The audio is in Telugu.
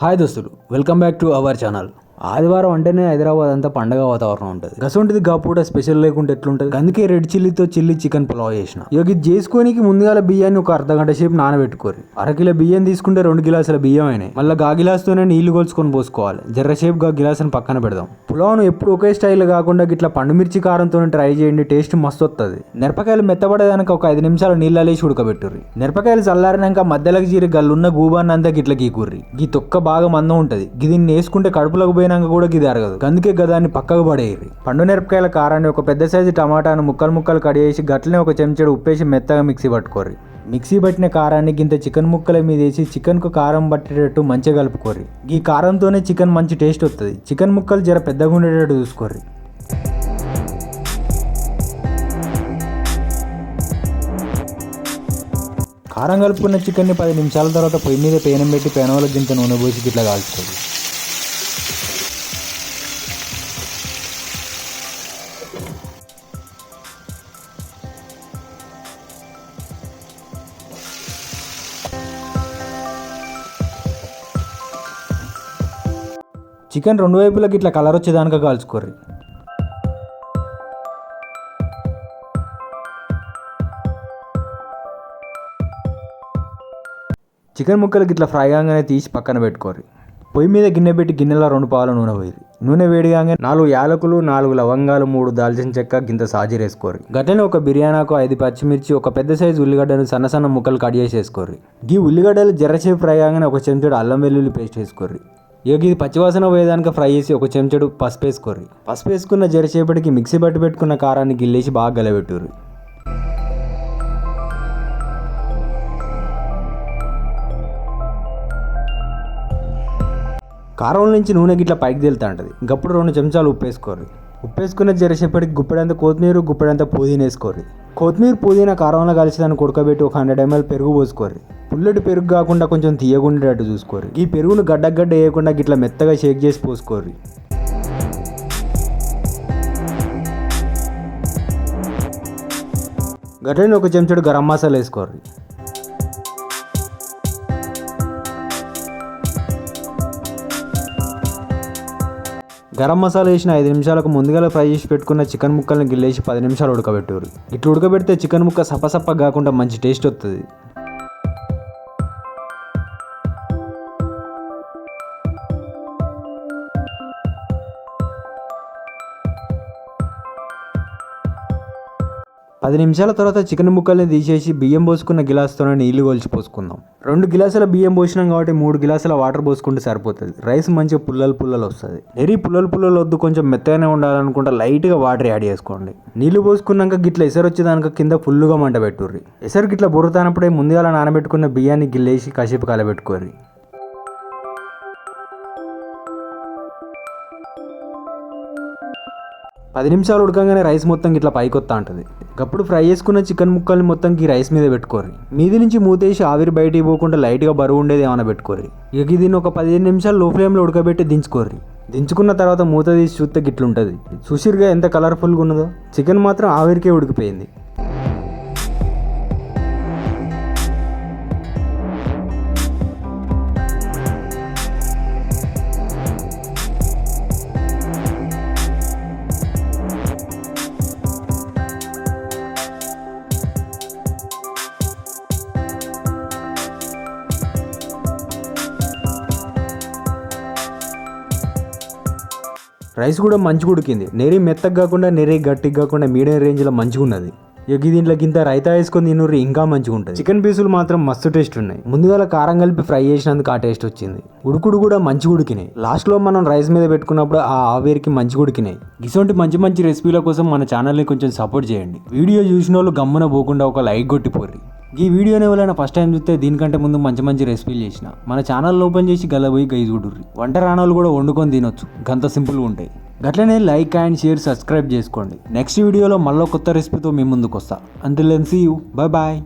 హాయ్ దోస్తులు welcome back to our channel. ఆదివారం అంటేనే హైదరాబాద్ అంతా పండగ వాతావరణం ఉంటుంది. గసంటిది గా పూట స్పెషల్ లేకుంటే ఎట్లుంటుంది? అందుకే రెడ్ చిల్లీతో చిల్లీ చికెన్ పులావ్ చేసిన. ఇక ఇది చేసుకోనికి ముందుగాల బియ్యాన్ని ఒక అర్ధ గంట సేపు నానబెట్టుకోరు అరకిలో బియ్యం తీసుకుంటే రెండు గిలాసుల బియ్యం అయినాయి మళ్ళీ గా గిలాస్తోనే నీళ్ళు కొలుచుకొని పోసుకోవాలి. జర్ర సేపు గా గిలాసుని పక్కన పెడదాం. పులావ్ను ఎప్పుడు ఒకే స్టైల్ కాకుండా ఇట్లా పండు మిర్చి కారంతో ట్రై చేయండి టేస్ట్ మస్తు వస్తుంది మిరపకాయలు మెత్తబడేదానికి ఒక ఐదు నిమిషాలు నీళ్ళు వేసి ఉడకబెట్టుర్రి. మిరపకాయలు చల్లారినాక మధ్యలోకి జీరి గల్లున్న గూబాన్ని అంతా గిట్ల గీకుర్రి. గీ తొక్క బాగా మందం ఉంటుంది. గిదిన్ని వేసుకుంటే కడుపులోకి పోయినాక కూడా ఇది అరగదు. అందుకే గదాన్ని పక్కకు పడేయరు పండు మిరపకాయల కారాన్ని ఒక పెద్ద సైజు టమాటాను ముక్కలు ముక్కలు కడిగేసి గట్లనే ఒక చెంచాడు ఉప్పేసి మెత్తగా మిక్సీ పట్టుకోరు మిక్సీ పట్టిన కారాన్ని గింత చికెన్ ముక్కల మీద వేసి చికెన్కు కారం పట్టేటట్టు మంచిగా కలుపుకోరు ఈ కారంతోనే చికెన్ మంచి టేస్ట్ వస్తుంది చికెన్ ముక్కలు జర పెద్దగా ఉండేటట్టు చూసుకోరు కారం కలుపుకున్న చికెన్ని పది నిమిషాల తర్వాత పొయ్యి మీద పేనం పెట్టి పెనవల గింత నూనె పోసి ఇట్లా కాల్చుకోవాలి చికెన్ రెండు వైపులకి ఇట్లా కలర్ వచ్చేదానిక కాల్చుకోర్రి. చికెన్ ముక్కలకి ఇట్లా ఫ్రై కాగానే తీసి పక్కన పెట్టుకోర్రి. పొయ్యి మీద గిన్నె పెట్టి గిన్నెలో రెండు పాలు నూనె పోయి నూనె వేడిగానే నాలుగు యాలకులు నాలుగు లవంగాలు మూడు దాల్చిన చెక్క గింత సాజీర్ వేసుకోరి గట్లనే ఒక బిర్యానాకు ఐదు పచ్చిమిర్చి ఒక పెద్ద సైజు ఉల్లిగడ్డను సన్న సన్న ముక్కలు కట్ చేసి వేసుకోరి ఈ ఉల్లిగడ్డలు జర్రసేపు ఫ్రై కాగానే ఒక చెంచాడు అల్లం వెల్లుల్లి పేస్ట్ వేసుకోర్రి. ఇక ఇది పచ్చివాసన పోయేదానికి ఫ్రై చేసి ఒక చెంచాడు పసుపు వేసుకోరి పసుపు వేసుకున్న జరసేపటికి మిక్సీ పట్టి పెట్టుకున్న కారాన్ని గిల్లేసి బాగా గలబెట్టుర్రి. కారం నుంచి నూనె గిట్ల పైకి తేలుతా ఉంటుంది. ఇంకప్పుడు రెండు చెంచాలు ఉప్పు వేసుకోరు ఉప్పు వేసుకున్న జరసేపటికి గుప్పెడంత కొత్తిమీర గుప్పెడంత పుదీనా వేసుకోరు కొత్తిమీర పుదీనా కారంలో కలిసి దాన్ని ఉడకబెట్టి ఒక హండ్రెడ్ ఎంఎల్ పెరుగు పోసుకోరు పుల్లటి పెరుగు కాకుండా కొంచెం తీయగుండేటట్టు చూసుకోరు ఈ పెరుగును గడ్డ గడ్డ వేయకుండా గిట్లా మెత్తగా షేక్ చేసి పోసుకోరు గట్లనే ఒక చెంచాడు గరం మసాలా వేసుకోరు గరం మసాలా వేసిన ఐదు నిమిషాలకు ముందుగా ఫ్రై చేసి పెట్టుకున్న చికెన్ ముక్కల్ని గిల్లేసి పది నిమిషాలు ఉడకబెట్టారు ఇట్లా ఉడకబెడితే చికెన్ ముక్క సపసప్ప కాకుండా మంచి టేస్ట్ వస్తుంది పది నిమిషాల తర్వాత చికెన్ ముక్కల్ని తీసేసి బియ్యం పోసుకున్న గిలాస్తోనే నీళ్ళు కొలిచి పోసుకుందాం. రెండు గిలాసుల బియ్యం పోసినాం కాబట్టి మూడు గిలాసుల వాటర్ పోసుకుంటే సరిపోతుంది. రైస్ మంచిగా పుల్లలు పుల్లలు వస్తుంది. నెరి పుల్లలు పుల్లలు వద్దు కొంచెం మెత్తగానే ఉండాలనుకుంటే లైట్గా వాటర్ యాడ్ చేసుకోండి. నీళ్ళు పోసుకున్నాక గిట్ల ఎసరు వచ్చేదానికి కింద ఫుల్లుగా మంట పెట్టుర్రి. ఎసరు గిట్ల బుర్రతానప్పుడే ముందుగా నానబెట్టుకున్న బియ్యాన్ని గిల్లేసి కాసేపు కలబెట్టుకోర్రి. పది నిమిషాలు ఉడకంగానే రైస్ మొత్తం ఇట్లా పైకొత్తా ఉంటుంది. అప్పుడు ఫ్రై చేసుకున్న చికెన్ ముక్కల్ని మొత్తం ఈ రైస్ మీద పెట్టుకోరి మీది నుంచి మూతేసి ఆవిరి బయటికి పోకుండా లైట్గా బరువు ఉండేది ఏమైనా పెట్టుకోరి ఇక దీన్ని ఒక పదిహేను నిమిషాలు లో ఫ్లేమ్లో ఉడకబెట్టి దించుకోర్రి. దించుకున్న తర్వాత మూత తీసి చూస్తే గిట్లుంటుంది. సుషిర్గా ఎంత కలర్ఫుల్గా ఉన్నదో? చికెన్ మాత్రం ఆవిరికే ఉడికిపోయింది. రైస్ కూడా మంచిగా ఉడికింది. నెరి మెత్తగా కాకుండా నెరి గట్టిగా కాకుండా మీడియం రేంజ్లో మంచిగా ఉన్నది. ఇక దీంట్లో గింత రైతా వేసుకొని తిన్నూరి ఇంకా మంచిగా ఉంటుంది. చికెన్ పీసులు మాత్రం మస్తు టేస్ట్ ఉన్నాయి. ముందుగా కారం కలిపి ఫ్రై చేసినందుకు ఆ టేస్ట్ వచ్చింది. ఉడుకుడు కూడా మంచిగా ఉడికినాయి. లాస్ట్లో మనం రైస్ మీద పెట్టుకున్నప్పుడు ఆ ఆవిరికి మంచిగా ఉడికినాయి. ఇటువంటి మంచి మంచి రెసిపీల కోసం మన ఛానల్ని కొంచెం సపోర్ట్ చేయండి. వీడియో చూసిన వాళ్ళు గమ్మున పోకుండా ఒక లైక్ కొట్టిపోర్రి ఈ వీడియోని ఎవరైనా ఫస్ట్ టైం చూస్తే దీనికంటే ముందు మంచి మంచి రెసిపీలు చేసిన. మన ఛానల్ ఓపెన్ చేసి గల్లబోయి గై చూడుర్రి వంట రాణాలు కూడా వండుకొని తినొచ్చు. గంత సింపుల్గా ఉంటాయి. గట్లనే లైక్ అండ్ షేర్ సబ్స్క్రైబ్ చేసుకోండి. నెక్స్ట్ వీడియోలో మళ్ళీ కొత్త రెసిపీతో మీ ముందుకు వస్తా until see you bye bye